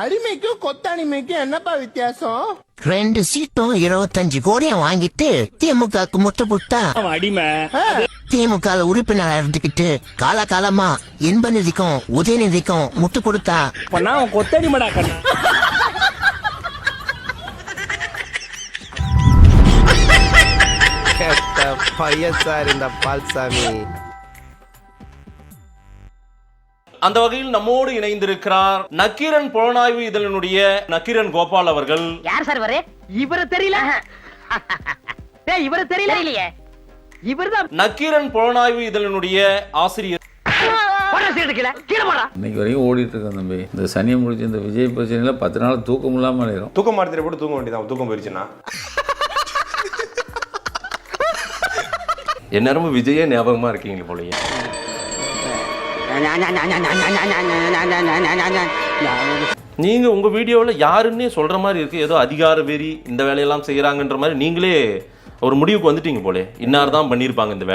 அடிமைக்கும் கொத்தடிமைக்கும் என்னப்பா வித்தியாசம்? ரெண்டு சீட்டும் இருபத்தஞ்சு கோடியும் வாங்கிட்டு திமுகவுக்கு முட்டு புட்டா? அடிமை. திமுக உறுப்பினரா இருந்துகிட்டு காலகாலமா இன்ப நிதிக்கும் உதயநிதிக்கும் முட்டு கொடுத்தா? கொத்தடிமடா கண்ணா. கெட்ட பையன் சார் இந்த பால்சாமி. அந்த வகையில் நம்மோடு இணைந்திருக்கிறார் நக்கீரன் புலனாய்வு இதழினுடைய நக்கீரன் கோபால் அவர்கள். யார் சார் இவரு? இவரு தெரியல. இவரு தெரியல. தெரியலையே. இவர்தான். நக்கீரன் புலனாய்வு இதழினுடைய ஆசிரியர். இன்னைக்கு வரைக்கும் ஓடிட்டு இருக்கேன் தம்பி. இந்த சனியை முடிச்சு இந்த விஜய் பிரச்சனையில பத்து நாள் தூக்கம் இல்லாமல் அடையிறோம் தூக்கம் மாத்திரை போட்டு தூங்க வேண்டியதான் தூக்கம் போயிருச்சுன்னா. எந்நேரமும் விஜயே ஞாபகமா இருக்கீங்க போலயே. நீங்க உங்க வீடியோல யாருன்னே சொல்ற மாதிரி இருக்கு. ஏதோ அதிகார வெறி இந்த வேலையெல்லாம் செய்யறாங்கன்ற மாதிரி நீங்களே ஒரு முடிவுக்கு வந்துட்டீங்க போலே. இன்னார் தான் பண்ணிருப்பாங்க இந்த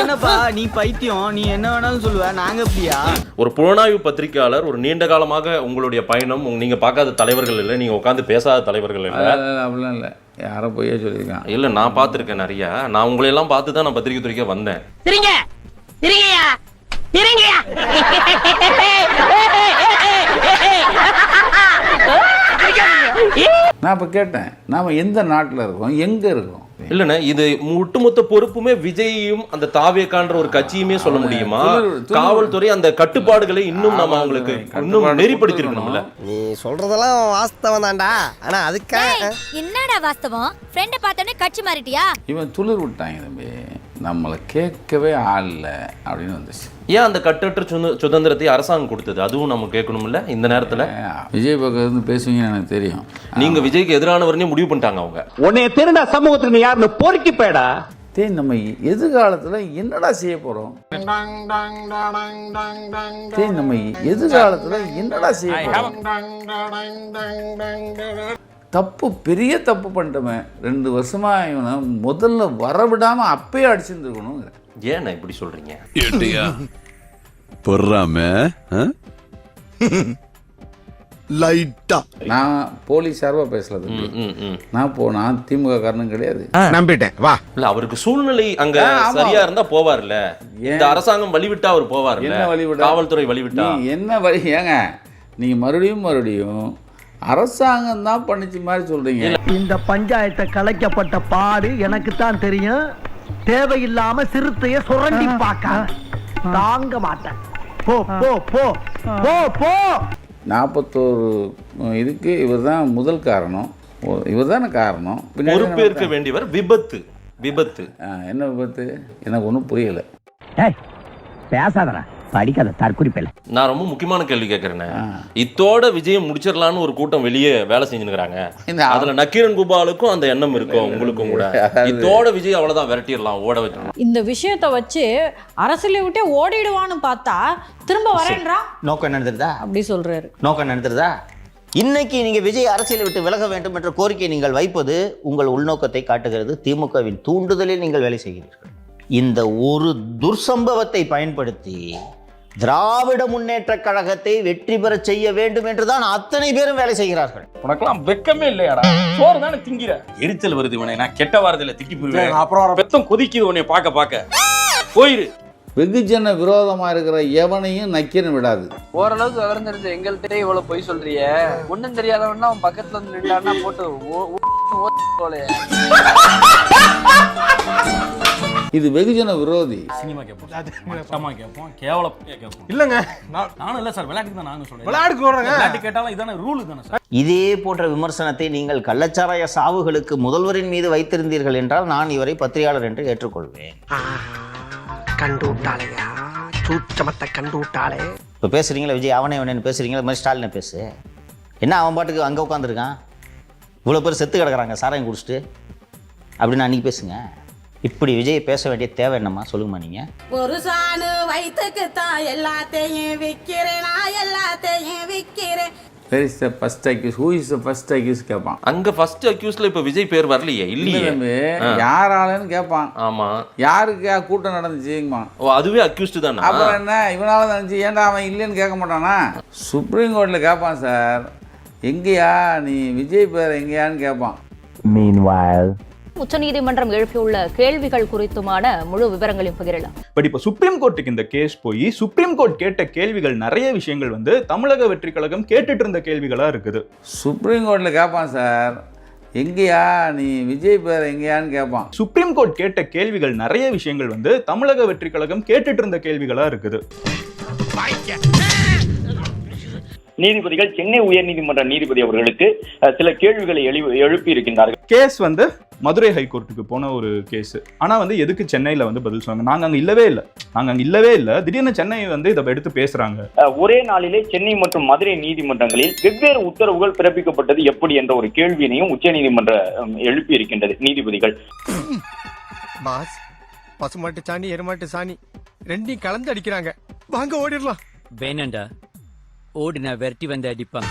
என்னப்பா நீ பைத்தியம் நீ என்ன வேணாலும் சொல்லுவ நாங்க எப்படியா ஒரு புலனாய்வு பத்திரிகையாளர் ஒரு நீண்ட காலமாக உங்களுடைய பயணம் நீங்க பார்க்காத தலைவர்கள் இல்லை நீங்க உட்காந்து பேசாத தலைவர்கள் இல்லை. அப்படிலாம் இல்லை. யாரோ பொய்யா சொல்லியிருக்கான். இல்ல நான் பார்த்திருக்கேன் நிறைய. நான் உங்களை எல்லாம் பார்த்து தான் நான் பத்திரிகை துறைக்கே வந்தேன். இருங்க இருங்கயா நான் இப்போ கேட்டேன். நாம் எந்த நாட்டில் இருக்கோம்? எங்கே இருக்கோம்? இல்லண்ணே இது ஒட்டுமொத்த பொறுப்புமே விஜயையும் அந்த தாவேக்கான்ற ஒரு கட்சியுமே சொல்ல முடியுமா. காவல்துறை அந்த கட்டுப்பாடுகளை இன்னும் நம்ம அவங்களுக்கு இன்னும் நெறிப்படுத்தி இருக்கணும்ல நீ சொல்றதெல்லாம் வாஸ்தவம் தான்டா. ஆனா அதுக்காக என்னடா வாஸ்தவம்? ஃப்ரெண்ட பார்த்தோன்னே கட்சி மாறிட்டியா? இவன் துளிர் விட்டாங்க தம்பி. நம்மளை கேட்கவே ஆள் இல்லை அப்படின்னு வந்துச்சு. ஏன் அந்த கட்டற்ற சுத- சுதந்திரத்தை அரசாங்கம் கொடுத்தது? அதுவும் நம்ம கேட்கணும்ல இந்த நேரத்துல. விஜய் பக்கம் இருந்து பேசுவீங்கன்னு எனக்கு தெரியும். நீங்க விஜய்க்கு எதிரானவர்னே முடிவு பண்ணிட்டாங்க அவங்க. உன்னைய திருடா சமூகத்துக்கு நீ யாருன்னு பொறுக்கி போயடா. டேய் நம்ம எதிர்காலத்தில் என்னடா செய்ய போகிறோம் டேய் நம்ம எதிர்காலத்தில் என்னடா செய்ய போகிறோம் தப்பு பெரிய தப்பு பண்ணிட்டோமே. ரெண்டு வருஷமா இவனை முதல்ல வரவிடாம அப்பயே அடிச்சிருந்துருக்கணும் ஏன் நான் இப்படி சொல்றீங்க? ஏட்டியா பொறாம லைட்டா நான் போலீஸ். ம், ம். நான் போனா திமுக காரணம் கிடையாது. நம்பிட்டேன். வா. இல்ல அவருக்கு சூழ்நிலை அங்க. சரியா இருந்தா போவார்ல? இந்த அரசாங்கம் வழிவிட்டா அவர் போவார்ல. என்ன வழிவிட காவல்துறை வழிவிட்டா? நீ என்ன வழி ஏங்க? நீங்க மறுபடியும் மறுபடியும் அரசாங்கம் தான் பண்ணிச்சு மாதிரி சொல்றீங்க. இந்த பஞ்சாயத்தை கலைக்கப்பட்ட பாடு எனக்கு தான் தெரியும். தேவையில்லாம சிறுத்தைய சுரண்டி பார்க்க தாங்க மாட்டேன். போ போ போ. போ போ. நாற்பத்தோரு இதுக்கு இவர் தான் முதல் காரணம். இவர் தானே காரணம். பொறுப்பேற்க வேண்டியவர் விபத்து விபத்து. என்ன விபத்து? எனக்கு ஒன்றும் புரியல. பேசாதடா. படிக்காத தற்குறிப்பில்லை நான் ரொம்ப முக்கியமான கேள்வி கேட்கறேன். இத்தோட விஜயம் முடிச்சிடலாம்னு ஒரு கூட்டம் வெளியே வேலை செஞ்சுருக்காங்க இந்த அதுல நக்கீரன் கோபாலுக்கும் அந்த எண்ணம் இருக்கும் உங்களுக்கும் கூட? இத்தோட விஜய் அவ்வளவுதான் விரட்டிடலாம் ஓட வச்சு இந்த விஷயத்த வச்சு அரசியலை விட்டே ஓடிடுவான்னு பார்த்தா திரும்ப வரேன்றான் நோக்கம் என்ன தெரியுதா? அப்படி சொல்றாரு. நோக்கம் என்ன தெரியுதா? இன்னைக்கு நீங்க விஜய் அரசியலை விட்டு விலக வேண்டும் என்ற கோரிக்கை நீங்கள் வைப்பது உங்கள் உள்நோக்கத்தை காட்டுகிறது. திமுகவின் தூண்டுதலில் நீங்கள் வேலை செய்கிறீர்கள். இந்த ஒரு துர்சம்பவத்தை பயன்படுத்தி திராவிட முன்னேற்ற கழகத்தை வெற்றி பெறச் செய்ய வேண்டும் என்றுதான் அத்தனை பேரும் வேலை செய்கிறார்கள் உனக்கெல்லாம் வெக்கமே இல்லையாடா சோறு தானே திங்கிற எரிச்சல் வருது உனக்கு நான் கெட்ட வாரத்துல திட்டி போயிருவேன் அப்புறம் பெத்தம் கொதிக்குது உன்னை பார்க்க பார்க்க போயிரு வெகுஜன விரோதமா இருக்கிற எவனையும் நக்கீரன் விடாது ஓரளவுக்கு விவரம் தெரிஞ்ச எங்கள்கிட்ட இவ்வளவு பொய் சொல்றிய ஒண்ணும் தெரியாதவன்னா அவன் பக்கத்துல வந்து நின்றான்னா போட்டு ஓ- ஓ- ஓ- போலயே இது வெகுஜன விரோதி. சினிமா கேட்போம் மட்டமா கேட்போம் கேவலம் கேட்போம் இல்லங்க நானும் இல்ல சார் விளையாட்டுக்கு தான் நானும் சொல்றேன். வர்றேங்க. விளையாட்டு கேட்டாலும் இதான ரூல் தானே சார். இதே போன்ற விமர்சனத்தை நீங்கள் கள்ளச்சாராய சாவுகளுக்கு முதல்வரின் மீது வைத்திருந்தீர்கள் என்றால் நான் இவரை பத்திரிகையாளர் என்று ஏற்றுக்கொள்வேன். கண்டு விட்டாளையா சூச்சமத்தை கண்டு விட்டாளே இப்போ பேசுறீங்களா விஜய் அவனே அவனேன்னு பேசுறீங்களா? இது மாதிரி ஸ்டாலினை பேசு. என்ன அவன் பாட்டுக்கு அங்கே உட்காந்துருக்கான் இவ்வளோ பேர் செத்து கிடக்குறாங்க சாராயம் குடிச்சிட்டு. அப்படின்னு அன்னைக்கு பேசுங்க. இப்படி விஜய் பேச வேண்டிய தேவை என்னம்மா? சொல்லுங்கம்மா நீங்கள் ஒரு சாணு வயிற்றுக்கு தான் எல்லாத்தையும் விற்கிறேன் நான் எல்லாத்தையும் விற்கிறேன் where is the first accused who is the first accused கேட்பான் அங்க ஃபர்ஸ்ட் அக்யூஸ்ல இப்ப விஜய் பேர் வரலையே இல்லை இல்லையே தம்பி ஆ. யார் ஆளுன்னு கேட்பான் ஆமா. யாருக்கு கூட்டம் நடந்துச்சுங்கம்மா? ஓ அதுவே அக்யூஸ்டு தானா? அப்புறம் என்ன? இவனால நினச்சி ஏன்டா அவன் இல்லைன்னு கேட்க மாட்டானா? சுப்ரீம் கோர்ட்டில் கேட்பான் சார் எங்கேயா நீ விஜய் பேர் எங்கேயான்னு கேட்பான் உச்சநீதிமன்றம் எழுப்பியுள்ள கேள்விகள் குறித்துமான முழு விவரங்களையும் பகிரலாம். பட் இப்போ சுப்ரீம் கோர்ட்டுக்கு இந்த கேஸ் போய் சுப்ரீம் கோர்ட் கேட்ட கேள்விகள் நிறைய விஷயங்கள் வந்து தமிழக வெற்றி கழகம் கேட்டுட்டு இருந்த கேள்விகளா இருக்குது. சுப்ரீம் கோர்ட்டில் கேட்பான் சார். எங்கேயா? நீ விஜய் பேர் எங்கேயான்னு கேட்பான் சுப்ரீம் கோர்ட் கேட்ட கேள்விகள் நிறைய விஷயங்கள் வந்து தமிழக வெற்றி கழகம் கேட்டுட்டு இருந்த கேள்விகளா இருக்குது. நீதிபதிகள் சென்னை உயர்நீதிமன்ற நீதிபதி அவர்களுக்கு சில கேள்விகளை எழு- எழுப்பி இருக்கின்றார்கள். கேஸ் வந்து மதுரை ஹைகோர்ட்டுக்கு போன ஒரு கேஸ். ஆனா வந்து எதுக்கு சென்னையில வந்து பதில் சொன்னாங்க? நாங்க அங்க இல்லவே இல்லை. நாங்க அங்க இல்லவே இல்லை. திடீர்னு சென்னை வந்து இதை எடுத்து பேசுறாங்க. அஹ், ஒரே நாளிலே சென்னை மற்றும் மதுரை நீதிமன்றங்களில் வெவ்வேறு உத்தரவுகள் பிறப்பிக்கப்பட்டது எப்படி என்ற ஒரு கேள்வியினையும் உச்சநீதிமன்ற அஹ், எழுப்பி இருக்கின்றது நீதிபதிகள். பாஸ் பசுமாட்டு சாணி எருமாட்டு சாணி ரெண்டையும் கலந்து அடிக்கிறாங்க. வாங்க ஓடிடலாம். வேணாண்டா. ஓடினா விரட்டி வந்து அடிப்பாங்க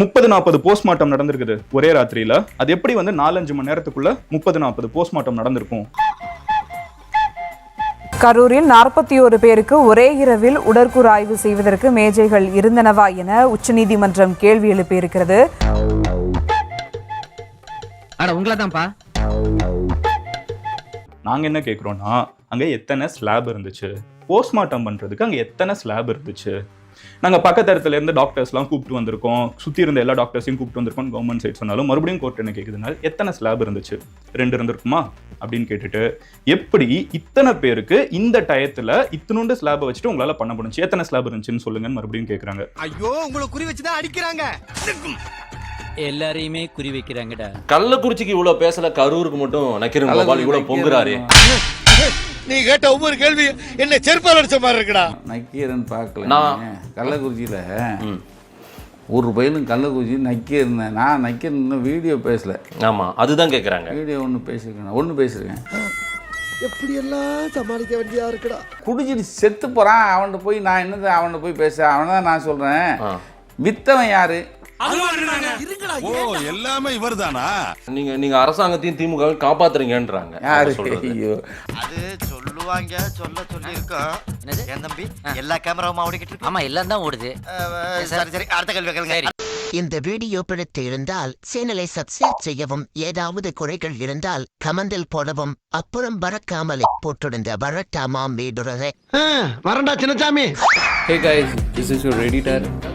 முப்பது நாற்பது போஸ்ட்மார்ட்டம் நடந்திருக்குது ஒரே ராத்திரியில. அது எப்படி வந்து நாலஞ்சு மணி நேரத்துக்குள்ள முப்பது நாற்பது போஸ்ட்மார்ட்டம் நடந்திருக்கும்? கரூரில் நாற்பத்தி ஒரு பேருக்கு ஒரே இரவில் உடற்கூறு ஆய்வு செய்வதற்கு மேஜைகள் இருந்தனவா என உச்சநீதிமன்றம் கேள்வி எழுப்பியிருக்கிறது நாங்க என்ன கேக்குறோம்னா அங்க எத்தனை ஸ்லாப் இருந்துச்சு? போஸ்ட்மார்ட்டம் பண்றதுக்கு அங்க எத்தனை ஸ்லாப் இருந்துச்சு? நாங்க பக்கத்து இடத்துல இருந்து டாக்டர்ஸ்லாம் கூப்பிட்டு வந்திருக்கோம். சுத்தி இருந்த எல்லா டாக்டர்ஸையும் கூப்பிட்டு வந்திருக்கோம் கவர்மெண்ட் சைட் சொன்னாலும் மறுபடியும் கோர்ட் என்ன கேக்குதுனால் எத்தனை ஸ்லாப் இருந்துச்சு? ரெண்டு இருந்திருக்குமா? அப்படின்னு கேட்டுட்டு எப்படி இத்தனை பேருக்கு இந்த டயத்துல இத்தனோண்டு ஸ்லாபை வச்சுட்டு உங்களால பண்ண முடிஞ்சு? எத்தனை ஸ்லாப் இருந்துச்சுன்னு சொல்லுங்கன்னு மறுபடியும் கேக்குறாங்க. ஐயோ உங்களை குறி வச்சுதான் அடிக்கிறாங்க. எல்லாரையுமே குறி வைக்கிறாங்கடா. கள்ளக்குறிச்சிக்கு இவ்வளவு பேசல கரூருக்கு மட்டும் நக்கீரன் கோபால் இவ்வளவு பொங்குறாரு. நீ கேட்ட ஒவ்வொரு கேள்வி என்ன செருப்பால் அடிச்ச மாதிரி இருக்குடா. நக்கீரன் பார்க்கல. கள்ளக்குறிச்சியில். ஒரு பையனும் கள்ளக்குறிச்சி நக்கீரன். நான் நக்கீரன் இன்னும் வீடியோ பேசல. ஆமா அதுதான் கேக்குறாங்க. வீடியோ ஒன்று பேசியிருக்கேன் ஒன்று பேசியிருக்கேன். எப்படி எல்லாம் சமாளிக்க வேண்டியதா இருக்குடா. குடிச்சிட்டு செத்து போகிறான் அவன்கிட்ட போய் நான் என்னது அவன்கிட்ட போய் பேச அவனை தான் நான் சொல்கிறேன் ஆ. வித்தவன் யாரு? ஓ எல்லாமே இவர்தானா? நீங்க நீங்க அரசாங்கத்தையும் திமுக காப்பாத்துறீங்கன்றாங்க. யாரு. ஐயோ. அது சொல்லுவாங்க சொல்ல சொல்லி இருக்கோம் என் தம்பி? எல்லா கேமராவும் ஓடிக்கிட்டு இருக்கு. ஆமா எல்லாம் தான் ஓடுது. சரி சரி. அடுத்த கேள்வி கேளுங்க. இந்த வீடியோ பிடித்து இருந்தால் சேனலை சப்ஸ்கிரைப் செய்யவும் ஏதாவது குறைகள் இருந்தால் கமெண்டில் போடவும் அப்புறம் பறக்காமலே போட்டிருந்த வரட்டாமாம் வீடுறதை வரண்டா Chinnasamy hey guys this is your editor